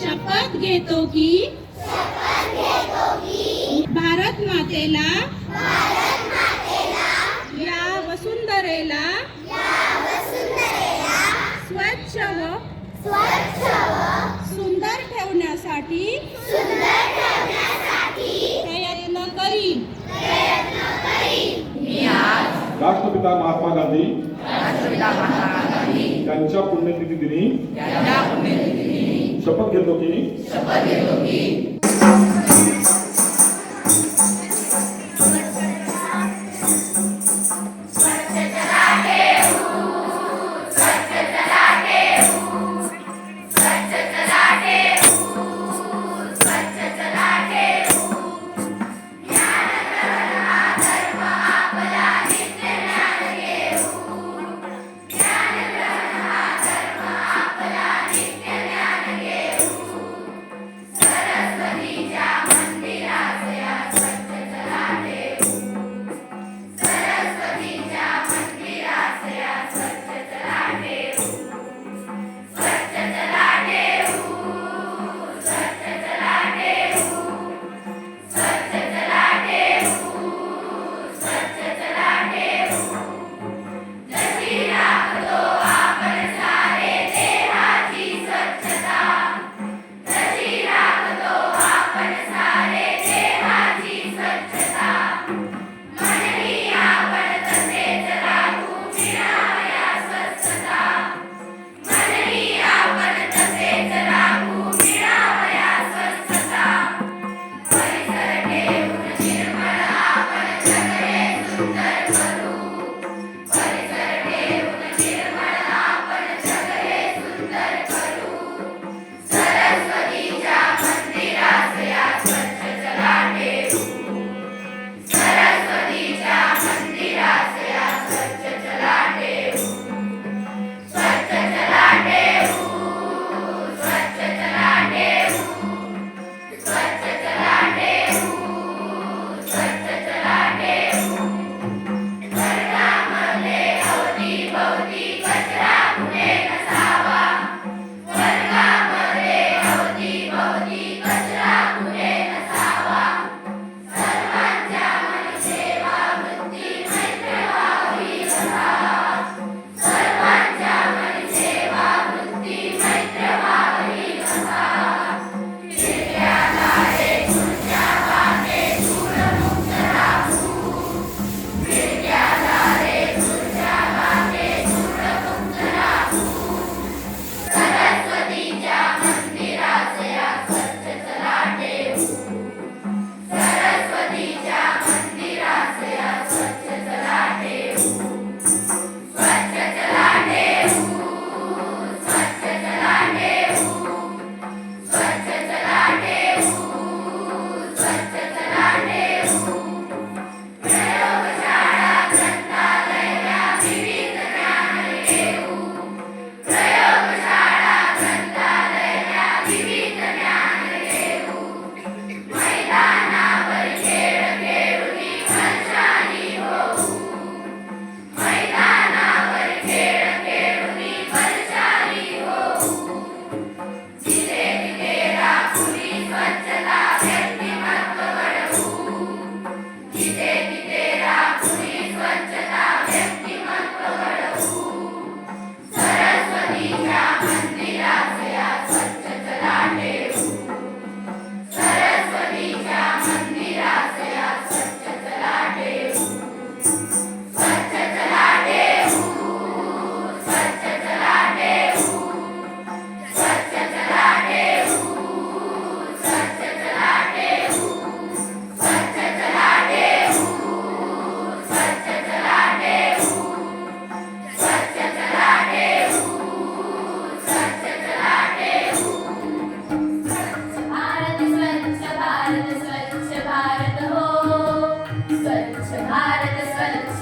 शपथ घेतो की? भारत मातेला या वसुंधरेला स्वच्छ व सुंदर ठेवण्यासाठी प्रयत्न करीन. राष्ट्रपिता महात्मा गांधी यांच्या पुण्यतिथी दिनी शपथ घेतो की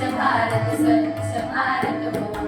स्वच्छ भारत स्वच्छ भारत हो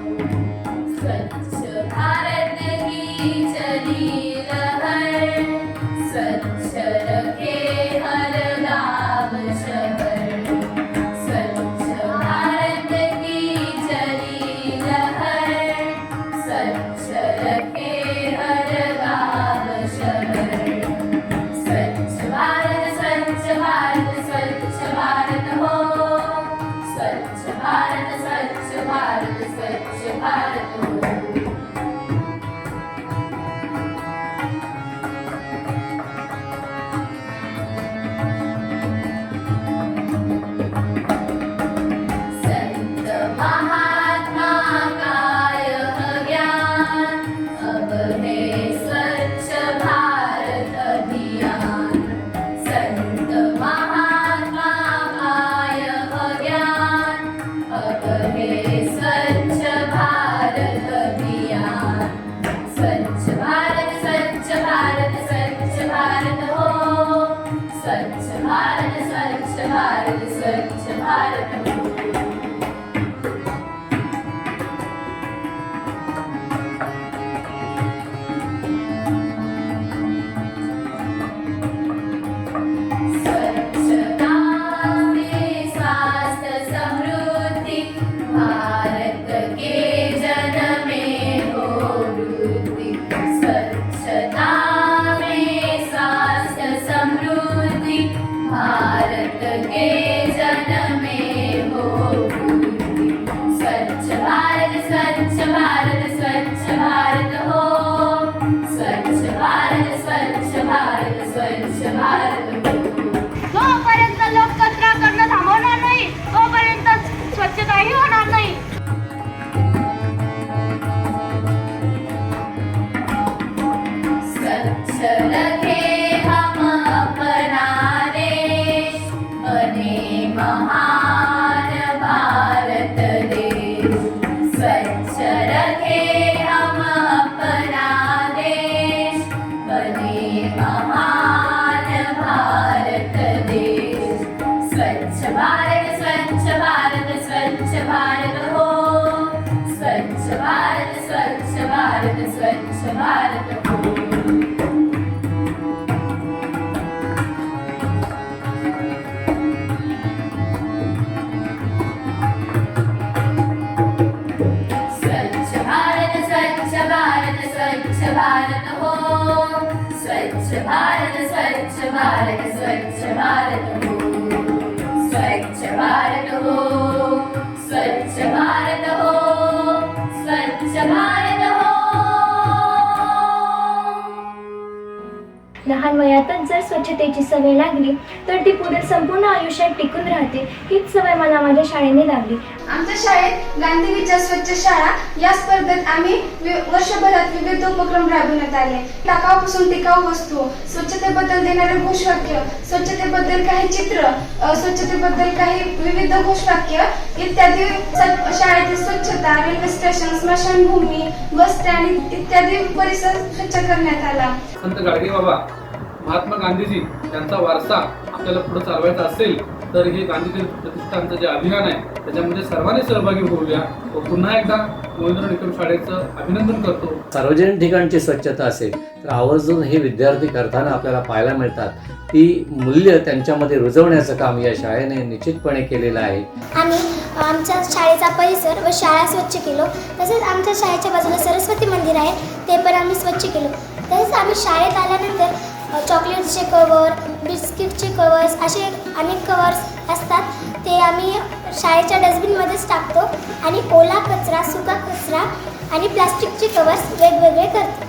Krishna Hare Krishna Krishna Hare Krishna Krishna Hare Krishna स्वच्छ भारत हो स्वच्छ भारत स्वच्छ भारत लहान वयातच जर स्वच्छतेची सवय लागली तर ती पुढे संपूर्ण आयुष्यात टिकून राहते हीच सवय मला माझ्या शाळेने लागली. आमच्या शाळेत गांधी विचार स्वच्छ शाळा या स्पर्धेत आम्ही वर्षभरात विविध उपक्रम राबविण्यात आले. टाकाऊपासून टिकाऊ वस्तू स्वच्छतेबद्दल देणारे घोषवाक्य स्वच्छतेबद्दल काही चित्र स्वच्छतेबद्दल काही विविध घोषवाक्य इत्यादी शाळेतील स्वच्छता रेल्वे स्टेशन स्मशानभूमी बस स्टँड इत्यादी परिसर स्वच्छ करण्यात आला. संत गाडगे बाबा महात्मा गांधीजी यांचा वारसा आपल्याला पुढे चालवायचा असेल तर हे गांधीजी प्रतिष्ठानचं जे अभियान आहे त्याच्यामध्ये सर्वांनी सहभागी होऊया. व पुन्हा एकदा गोविंदराव निकम शाळेचं अभिनंदन करतो. सार्वजनिक ठिकाणची स्वच्छता असेल तर आवर्जून हे विद्यार्थी करताना आपल्याला पाहायला मिळतात. ती मूल्य त्यांच्यामध्ये रुजवण्याचं काम या शाळेने निश्चितपणे केलेलं आहे. आम्ही आमच्या शाळेचा परिसर व शाळा स्वच्छ केलो. तसेच आमच्या शाळेच्या बाजूला सरस्वती मंदिर आहे ते पण आम्ही स्वच्छ केलो. तसेच आम्ही शाळेत आल्यानंतर चॉकलेटचे कवर बिस्किटचे कवर्स असे अनेक कवर्स असतात. ते आम्ही शाळेच्या डस्टबिनमध्येच टाकतो आणि ओला कचरा सुका कचरा आणि प्लास्टिकचे कवर्स वेगवेगळे करतो.